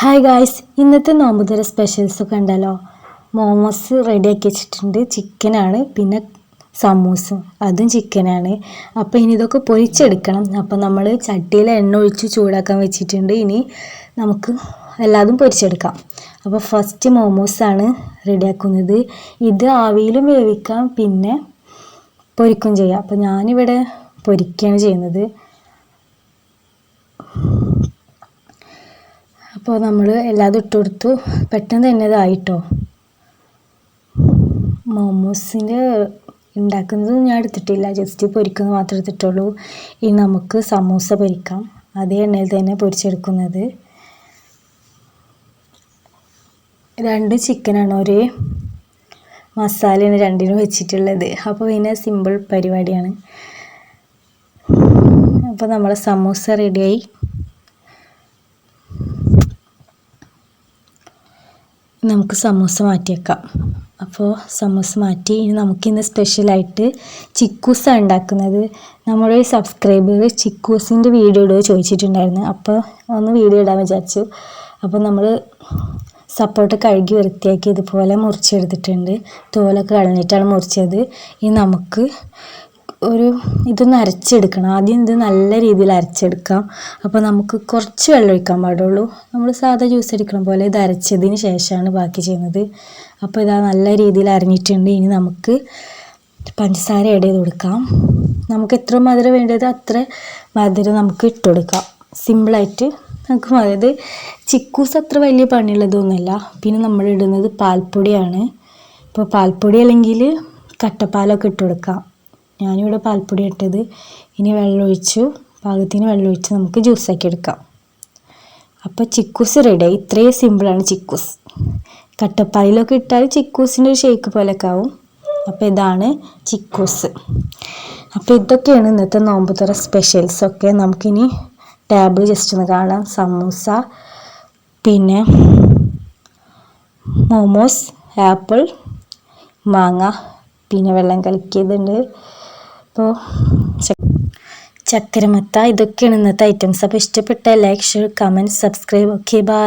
Hi guys ഇന്നത്തെ നോമ്പുതര specials കണ്ടല്ലോ മോമോസ് റെഡിയാക്കി വെച്ചിട്ടുണ്ട്. ചിക്കനാണ് പിന്നെ സമൂസ്. അതും ചിക്കനാണ് അപ്പോൾ ഇനി ഇതൊക്കെ പൊരിച്ചെടുക്കണം. അപ്പോൾ നമ്മൾ ചട്ടിയിൽ എണ്ണ ഒഴിച്ച് ചൂടാക്കാൻ വെച്ചിട്ടുണ്ട്. ഇനി നമുക്ക് എല്ലാതും പൊരിച്ചെടുക്കാം. അപ്പോൾ ഫസ്റ്റ് മോമോസാണ് റെഡിയാക്കുന്നത് ഇത് ആവിയിലും വേവിക്കാം പിന്നെ പൊരിക്കും ചെയ്യാം. അപ്പോൾ ഞാനിവിടെ പൊരിക്കുകയാണ് ചെയ്യുന്നത്. അപ്പോൾ നമ്മൾ എല്ലാം ഇട്ട് കൊടുത്തു പെട്ടെന്ന് തന്നെ ഇതായിട്ടോ? മോമോസിന്റെ ഉണ്ടാക്കുന്നത് ഞാൻ എടുത്തിട്ടില്ല. ജസ്റ്റ് പൊരിക്കുന്നത് മാത്രമേ എടുത്തിട്ടുള്ളൂ. ഇനി നമുക്ക് സമൂസ പൊരിക്കാം. അതേ എണ്ണയിൽ തന്നെ പൊരിച്ചെടുക്കുന്നത്. രണ്ട് ചിക്കനാണ് ഒരേ മസാലയാണ് രണ്ടിനും വെച്ചിട്ടുള്ളത്. അപ്പോൾ പിന്നെ സിമ്പിൾ പരിപാടിയാണ്. അപ്പോൾ നമ്മളെ സമൂസ റെഡിയായി നമുക്ക് സമൂസ മാറ്റിയേക്കാം. അപ്പോൾ സമൂസ മാറ്റി ഇനി നമുക്കിന്ന് സ്പെഷ്യലായിട്ട് ചിക്കൂസ് ഉണ്ടാക്കുന്നത്. നമ്മുടെ സബ്സ്ക്രൈബർ ചിക്കൂസിന്റെ വീഡിയോ ഇടുക ചോദിച്ചിട്ടുണ്ടായിരുന്നു. അപ്പോൾ ഒന്ന് വീഡിയോ ഇടാൻ വിചാരിച്ചു. അപ്പോൾ നമ്മൾ സപ്പോർട്ട് കഴുകി വൃത്തിയാക്കി ഇതുപോലെ മുറിച്ചെടുത്തിട്ടുണ്ട്. തോലൊക്കെ കളഞ്ഞിട്ടാണ് മുറിച്ചത്. ഇനി നമുക്ക് ഒരു ഇതൊന്ന് അരച്ചെടുക്കണം. ആദ്യം ഇത് നല്ല രീതിയിൽ അരച്ചെടുക്കാം. അപ്പോൾ നമുക്ക് കുറച്ച് വെള്ളം ഒഴിക്കാൻ പാടുള്ളൂ. നമ്മൾ സാധാ ജ്യൂസ് എടുക്കണം പോലെ ഇത് അരച്ചതിന് ശേഷമാണ് ബാക്കി ചെയ്യുന്നത്. അപ്പോൾ ഇതാ നല്ല രീതിയിൽ അരഞ്ഞിട്ടുണ്ട്. ഇനി നമുക്ക് പഞ്ചസാര ആഡ് ചെയ്ത് കൊടുക്കാം. നമുക്ക് എത്ര മധുരം വേണ്ടത് അത്ര മധുരം നമുക്ക് ഇട്ട് കൊടുക്കാം. സിമ്പിളായിട്ട് നമുക്ക് അതായത് ചിക്കൂസ് അത്ര വലിയ പണിയുള്ളതൊന്നുമല്ല. പിന്നെ നമ്മൾ ഇടുന്നത് പാൽപ്പൊടിയാണ്. ഇപ്പോൾ പാൽപ്പൊടി അല്ലെങ്കിൽ കട്ടപ്പാലൊക്കെ ഇട്ട് കൊടുക്കാം. ഞാനിവിടെ പാൽപ്പൊടി ഇട്ടത്. ഇനി വെള്ളമൊഴിച്ചു പാകത്തിന് വെള്ളമൊഴിച്ച് നമുക്ക് ജ്യൂസാക്കി എടുക്കാം. അപ്പോൾ ചിക്കൂസ് റെഡി ഇത്രയും സിമ്പിളാണ് ചിക്കൂസ് കട്ടപ്പാലിലൊക്കെ ഇട്ടാൽ ചിക്കൂസിന്റെ ഒരു ഷേക്ക് പോലെയൊക്കെ ആവും. അപ്പോൾ ഇതാണ് ചിക്കൂസ് അപ്പോൾ ഇതൊക്കെയാണ് ഇന്നത്തെ നോമ്പുതുറ സ്പെഷ്യൽസൊക്കെ നമുക്കിനി ടേബിൾ ജസ്റ്റ് ഒന്ന് കാണാം. സമൂസ പിന്നെ മോമോസ് ആപ്പിൾ മാങ്ങ പിന്നെ വെള്ളം കലക്കിയതുണ്ട്. അപ്പോൾ ചക്കരമത്ത ഇതൊക്കെയാണ് ഇന്നത്തെ ഐറ്റംസ് അപ്പോൾ ഇഷ്ടപ്പെട്ട like share comment subscribe okay bye